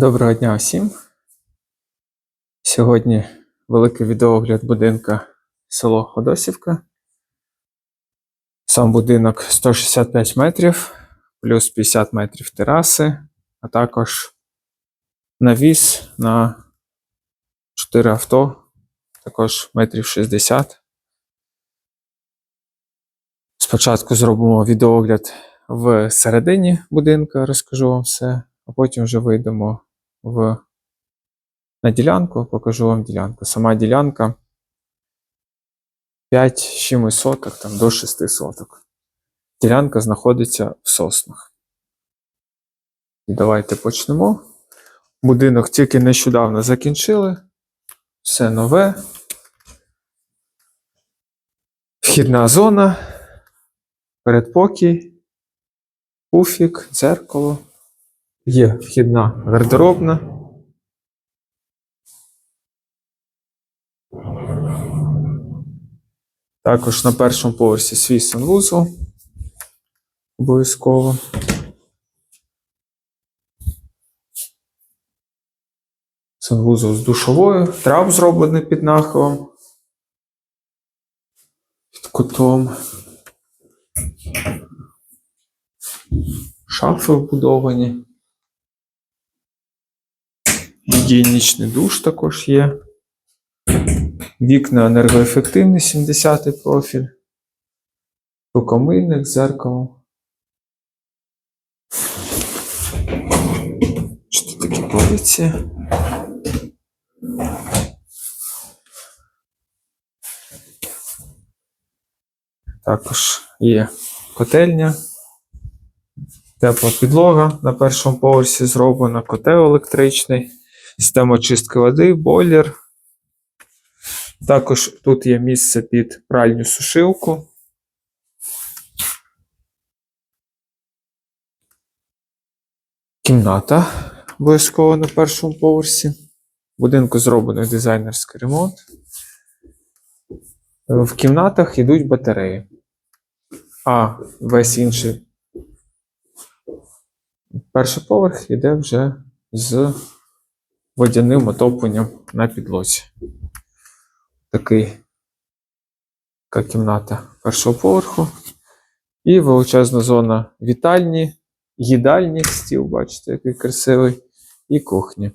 Доброго дня всім. Сьогодні великий відеоогляд будинка село Ходосівка. Сам будинок 165 метрів, плюс 50 метрів тераси, а також навіс на 4 авто, також метрів 60. Спочатку зробимо відеоогляд в середині будинка, розкажу вам все, а потім вже вийдемо в на ділянку, покажу вам ділянку. Сама ділянка 5 з чимось соток, там до 6 соток. Ділянка знаходиться в соснах. І давайте почнемо. Будинок тільки нещодавно закінчили. Все нове. Вхідна зона, передпокій, пуфік, дзеркало. Є вхідна гардеробна. Також на першому поверсі свій санвузол. Обов'язково. Санвузол з душовою. Трап зроблений під нахилом. Під кутом. Шафи вбудовані. Гігієнічний душ також є. Вікна енергоефективні 70 профіль. Рукомийник з зеркалом. Що такі полиці? Також є котельня. Тепла підлога на першому поверсі зроблена, котел електричний, система очистки води, бойлер. Також тут є місце під пральню сушилку. Кімната обов'язково на першому поверсі. Будинку зроблений дизайнерський ремонт. В кімнатах йдуть батареї, а весь інший перший поверх йде вже з водяним отопленням на підлозі. Такий, така кімната першого поверху. І величезна зона вітальні, їдальні, стіл, бачите, який красивий, і кухні.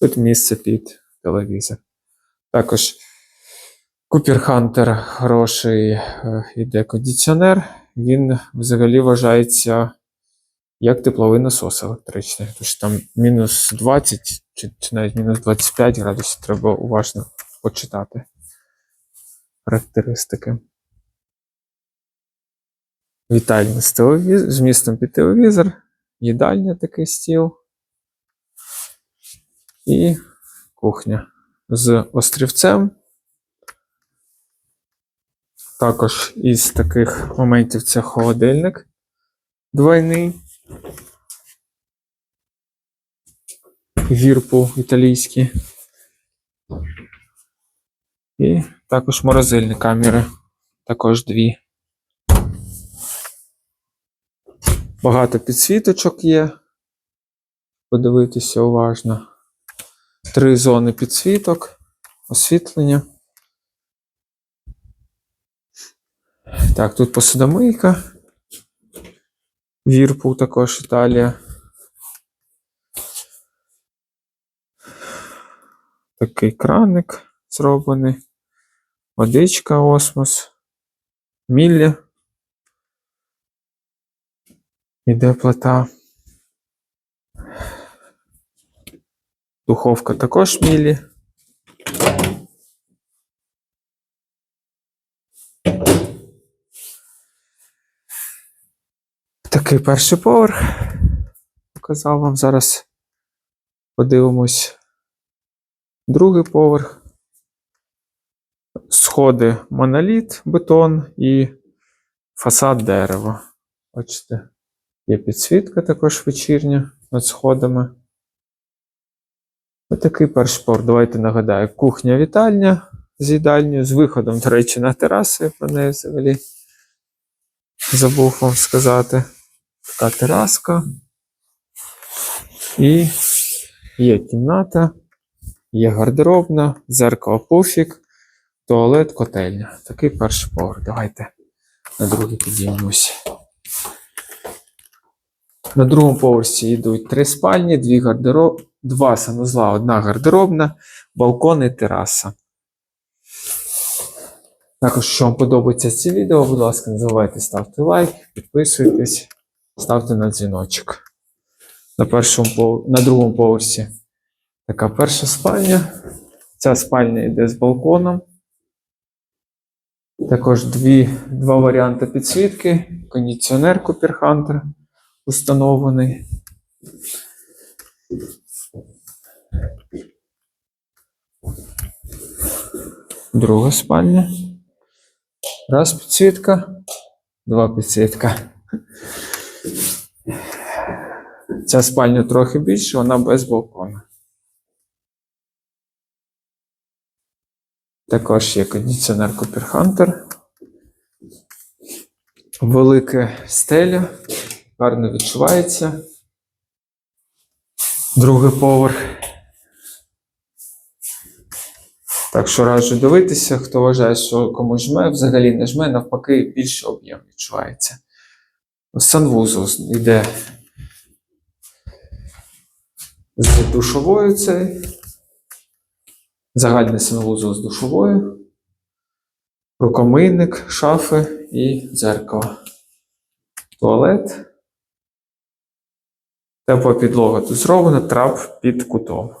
Тут місце під телевізор. Також Купер Хантер хороший е, іде кондиціонер. Він взагалі вважається як тепловий насос електричний. Тож там мінус 20 чи, чи навіть мінус 25 градусів треба уважно почитати характеристики. Вітальня з, телевіз... з містом під телевізор, їдальня такий стіл і кухня з острівцем. Також із таких моментів це холодильник двойний. Вірпул італійський. І також морозильні камери. Також дві. Багато підсвіточок є. Подивитися уважно. Три зони підсвіток, освітлення. Так, тут посудомийка. Вірпул також Італія. Такий краник зроблений. Водичка осмос. Мілля. Іде плита. Духовка також мілі. Такий перший поверх. Показав вам зараз. Подивимось. Другий поверх. Сходи моноліт, бетон і фасад дерева. Бачите, є підсвітка також вечірня над сходами. Ось такий перший поверх. Давайте нагадаю, кухня-вітальня з їдальнею, з виходом, до речі, на терасу, я про неї взагалі забув вам сказати. Така тераска. І Є кімната, є гардеробна, зеркало пуфік, туалет, котельня. Такий перший поверх. Давайте на другий підіймемося. На другому поверсі йдуть три спальні, дві гардероб... два санузла, одна гардеробна, балкон і тераса. Також, якщо вам подобається це відео, будь ласка, не забувайте ставити лайк, підписуйтесь, ставте на дзвіночок. На, першому, на другому поверсі така перша спальня. Ця спальня йде з балконом. Також дві, два варіанти підсвітки. Кондиціонер Hunter установлений. Друга спальня. Раз підсвітка, два підсвітка. Ця спальня трохи більше, вона без балкона. Також є кондиціонер Hunter. Велика стеля, гарно відчувається. Другий поверх. Так що раджу дивитися, хто вважає, що комусь жме, взагалі не жме, навпаки, більше об'єм відчувається. Санвузол йде з душовою цей. Загальний санвузол з душовою, рукомийник, шафи і дзеркало. Туалет. Тепла підлога тут зроблена, трап під кутом.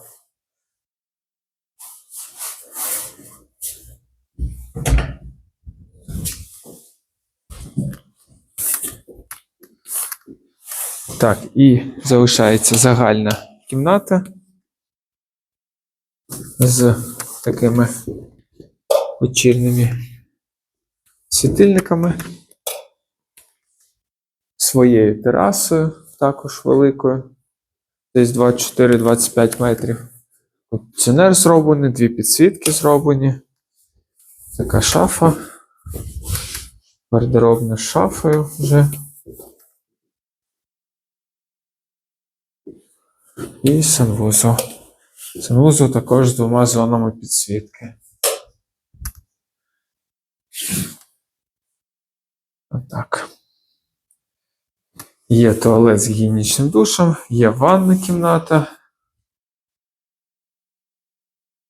Так, і залишається загальна кімната з такими вечірніми світильниками, своєю терасою, також великою, десь 24-25 метрів. Кондиціонер зроблений, дві підсвітки зроблені. Така шафа. Гардеробна з шафою вже. І санвузол. Санвузол також з двома зонами підсвітки. Отак. Є туалет з гігієнічним душем, є ванна кімната,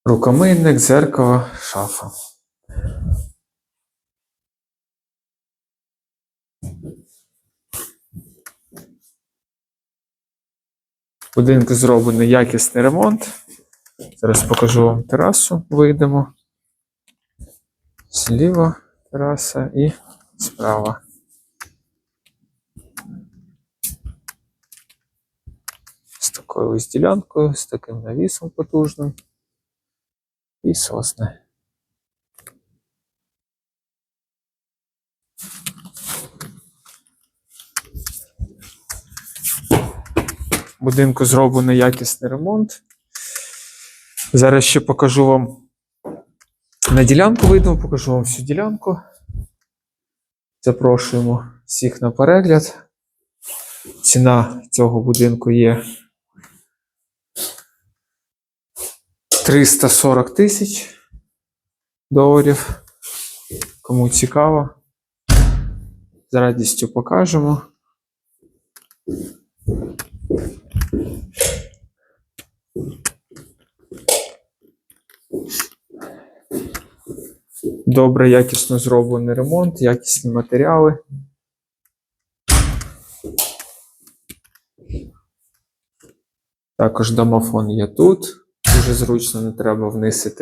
рукомийник, дзеркало, шафа. Будинку зроблений якісний ремонт. Зараз покажу вам терасу, вийдемо. Зліва тераса і справа. З такою ось ділянкою, з таким навісом потужним. І сосни. В будинку зроблений якісний ремонт. Зараз ще покажу вам на ділянку вийдемо, покажу вам всю ділянку. Запрошуємо всіх на перегляд. Ціна цього будинку є 340 тисяч доларів. Кому цікаво, з радістю покажемо. Добре, якісно зроблений ремонт, якісні матеріали. Також домофон є тут. Дуже зручно, не треба вниз.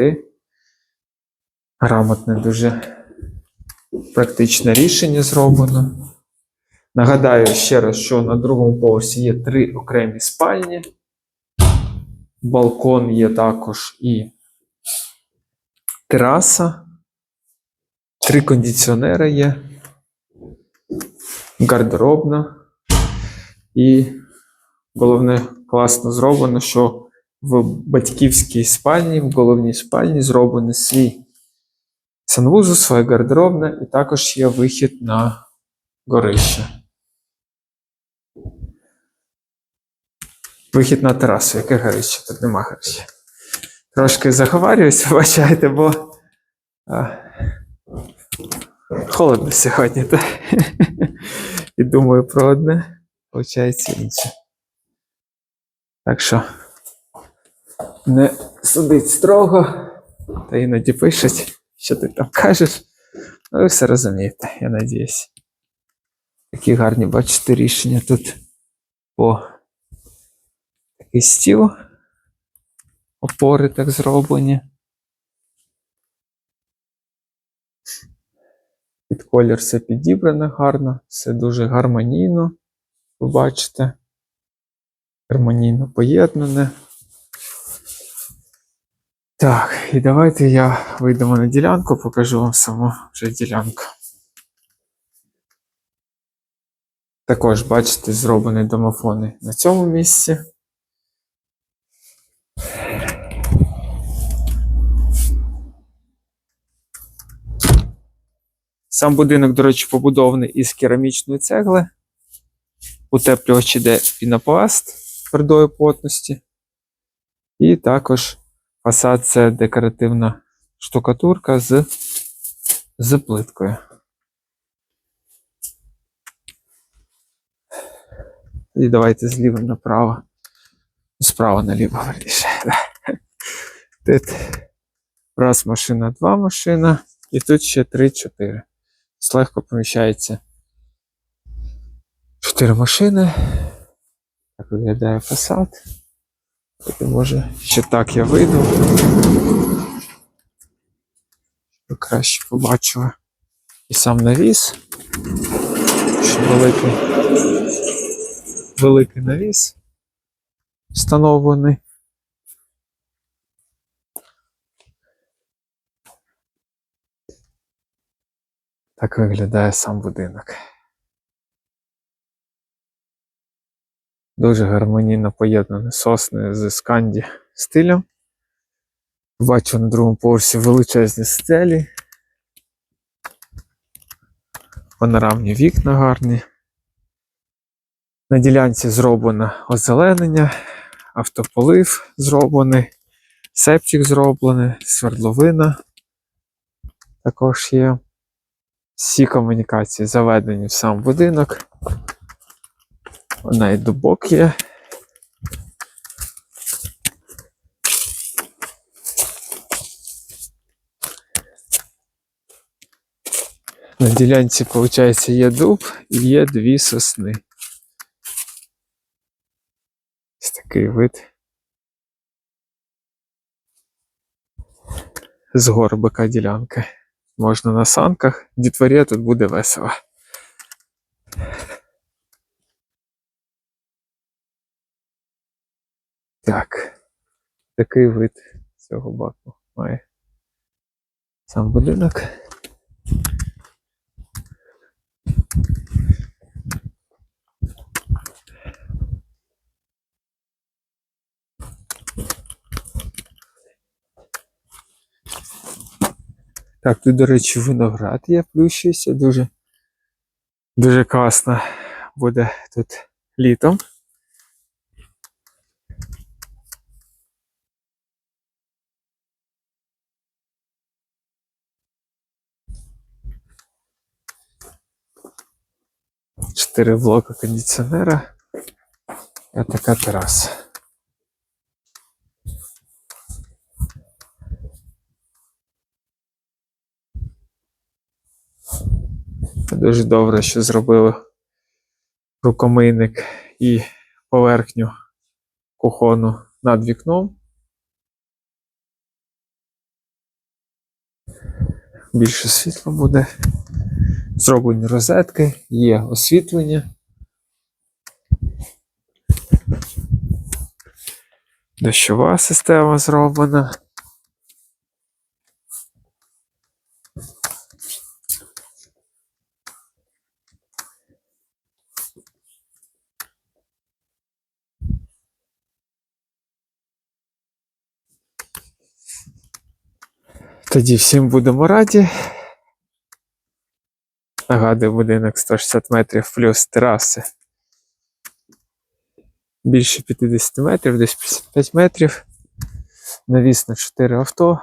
Грамотне, дуже практичне рішення зроблено. Нагадаю ще раз, що на другому поверсі є три окремі спальні. Балкон є також і тераса. Три кондиціонери є. Гардеробна. І головне, класно зроблено, що в батьківській спальні, в головній спальні зроблений свій санвузол, своя гардеробна, і також є вихід на горище. Вихід на терасу, яке горище, тут нема горища. Трошки заговарююсь, вибачайте, бо а, холодно сьогодні, так? І думаю про одне, виходить інше. Так що не судить строго, та іноді пишуть, що ти там кажеш. Ну, ви все розумієте, я надіюсь. Такі гарні, бачите, рішення тут по такий стіл. Опори так зроблені. Під колір все підібрано гарно, все дуже гармонійно. Ви бачите. Гармонійно поєднане. Так, і давайте я вийдемо на ділянку, покажу вам саму вже ділянку. Також, бачите, зроблені домофони на цьому місці. Сам будинок, до речі, побудований із керамічної цегли. Утеплювач іде пінопласт твердої плотності. І також фасад це декоративна штукатурка з, з плиткою. І давайте зліва направо. Справа наліво, верніше. Тут раз машина, два машина, і тут ще три-чотири. Легко поміщається чотири машини. Так виглядає фасад. Потім, може, ще так я вийду. Щоб краще побачили. І сам навіс. Що великий, великий навіс встановлений. Так виглядає сам будинок. Дуже гармонійно поєднані сосни з сканді стилем. Бачу на другому поверсі величезні стелі. Панорамні вікна гарні. На ділянці зроблено озеленення, автополив зроблений, септик зроблений, свердловина також є. Всі комунікації заведені в сам будинок. Навіть дубок є. На ділянці, виходить, є дуб і є дві сосни. Ось такий вид. З горбика ділянки. Можна на санках. Дітворі тут буде весело. Так. Такий вид цього баку має сам будинок. Так, тут, до речі, виноград є, плющується, дуже, дуже класно буде тут літом. Чотири блоки кондиціонера. І така тераса. Дуже добре, що зробили рукомийник і поверхню кухону над вікном. Більше світла буде. Зроблені розетки, є освітлення. Дощова система зроблена. Тоді всім будемо раді. Нагадую, будинок 160 метрів плюс тераси. більше 50 метрів, десь 55 метрів. Навіс на 4 авто.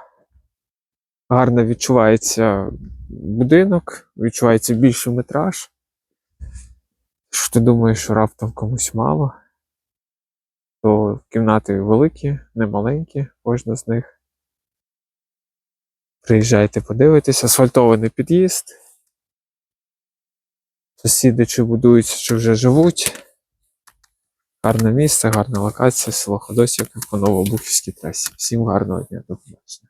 Гарно відчувається будинок, відчувається більший метраж. Що ти думаєш, що раптом комусь мало, то кімнати великі, не маленькі, кожна з них. Приїжджайте, подивитесь, асфальтований під'їзд. Сусіди чи будуються, чи вже живуть. Гарне місце, гарна локація, село Ходосівка по Новобухівській трасі. Всім гарного дня, до побачення.